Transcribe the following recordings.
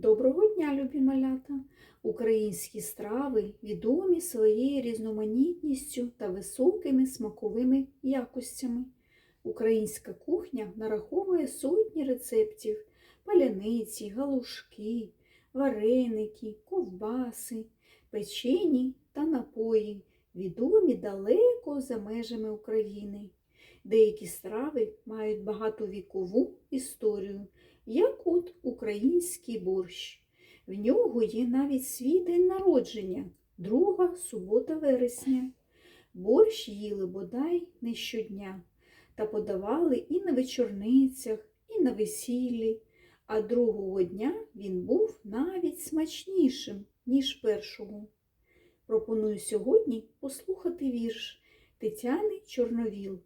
Доброго дня, любі малята! Українські страви відомі своєю різноманітністю та високими смаковими якостями. Українська кухня нараховує сотні рецептів паляниці, галушки, вареники, ковбаси, печені та напої, відомі далеко за межами України. Деякі страви мають багатовікову історію, український борщ. В нього є навіть свій день народження, друга субота вересня. Борщ їли бодай не щодня та подавали і на вечорницях, і на весіллі, а другого дня він був навіть смачнішим, ніж першого. Пропоную сьогодні послухати вірш Тетяни Чорновіл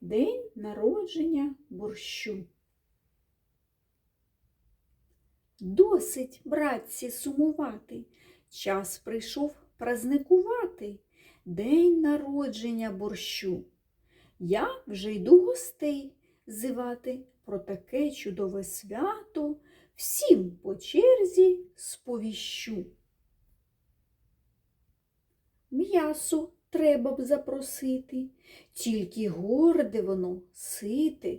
День народження борщу. Досить, братці, сумувати. Час прийшов празникувати День народження борщу. Я вже йду гостей зивати про таке чудове свято всім по черзі сповіщу. М'ясо треба б запросити, тільки горде воно сите,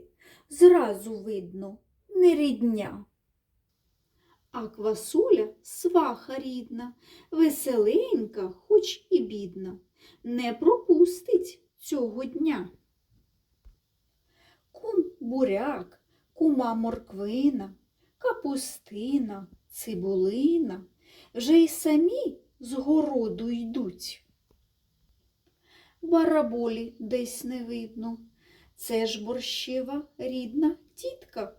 зразу видно, не рідня. А квасуля сваха рідна, веселенька, хоч і бідна, не пропустить цього дня. Кум буряк, кума морквина, капустина, цибулина вже й самі з городу йдуть. Бараболі десь не видно, це ж борщева рідна тітка,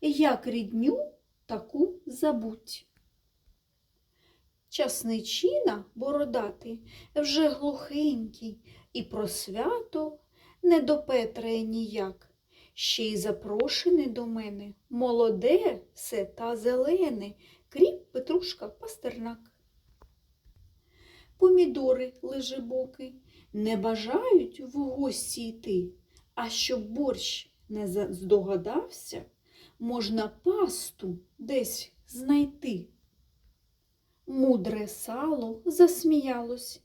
як рідню таку забудь. Часничина бородати вже глухенький, і про свято не допетрає ніяк. Ще й запрошений до мене молоде все та зелене, кріп, петрушка, пастернак. Помідори лежебоки не бажають в гості йти, а щоб борщ не здогадався, можна пасту десь знайти. Мудре сало засміялось,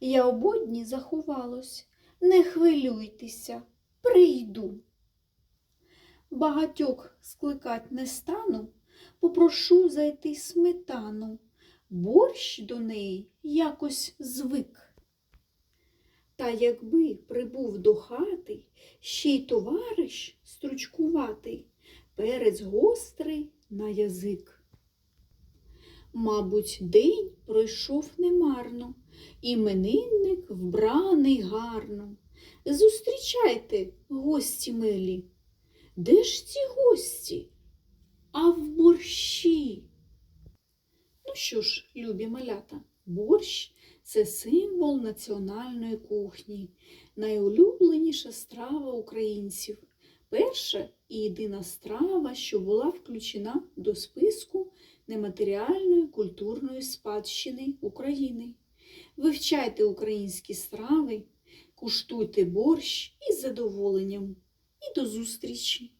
я ободні заховалось. Не хвилюйтеся, прийду. Багатьох скликать не стану, попрошу зайти сметану. Борщ до неї якось звик. Та якби прибув до хати ще й товариш стручкуватий, перець гострий на язик. Мабуть, день пройшов немарно, іменинник вбраний гарно. Зустрічайте, гості милі. Де ж ці гості? А в борщі. Ну що ж, любі малята, борщ це символ національної кухні, найулюбленіша страва українців. Перша і єдина страва, що була включена до списку нематеріальної культурної спадщини України. Вивчайте українські страви, куштуйте борщ із задоволенням. І до зустрічі!